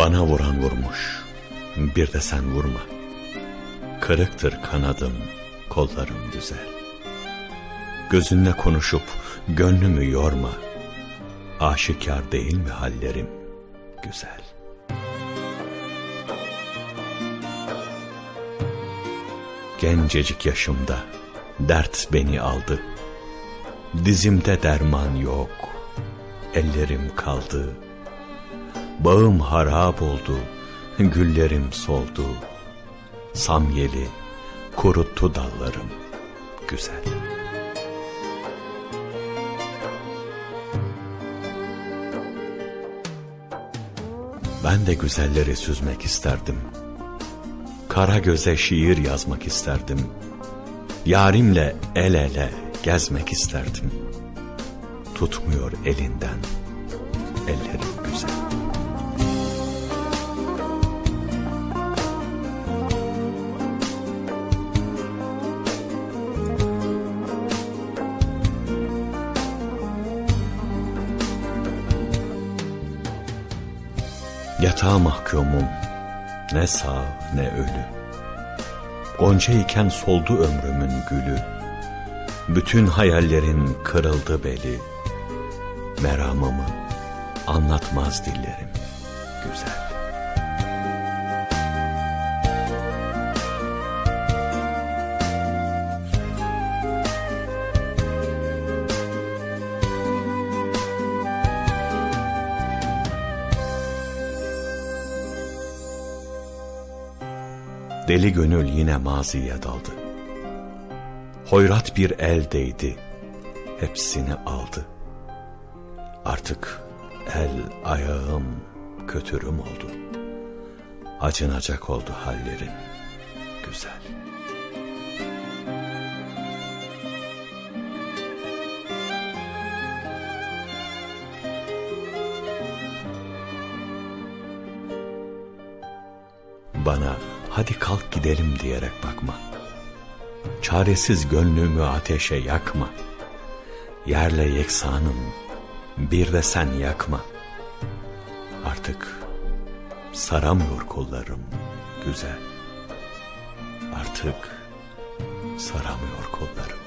Bana vuran vurmuş, bir de sen vurma. Kırıktır kanadım, kollarım güzel. Gözünle konuşup gönlümü yorma. Aşikar değil mi hallerim güzel. Gencecik yaşımda dert beni aldı. Dizimde derman yok, ellerim kaldı. Bağım harap oldu, güllerim soldu. Samyeli kuruttu dallarım güzel. Ben de güzelleri süzmek isterdim. Kara göze şiir yazmak isterdim. Yarimle el ele gezmek isterdim. Tutmuyor elinden ellerim güzel. Yatağa mahkumum, ne sağ ne ölü. Gonca iken soldu ömrümün gülü. Bütün hayallerin kırıldı beli. Meramımı anlatmaz dillerim güzel. Deli gönül yine maziye daldı. Hoyrat bir el değdi, hepsini aldı. Artık el ayağım kötürüm oldu. Acınacak oldu hallerim güzel. Bana hadi kalk gidelim diyerek bakma. Çaresiz gönlümü ateşe yakma. Yerle yeksanım, bir de sen yakma. Artık saramıyor kollarım güzel. Artık saramıyor kollarım.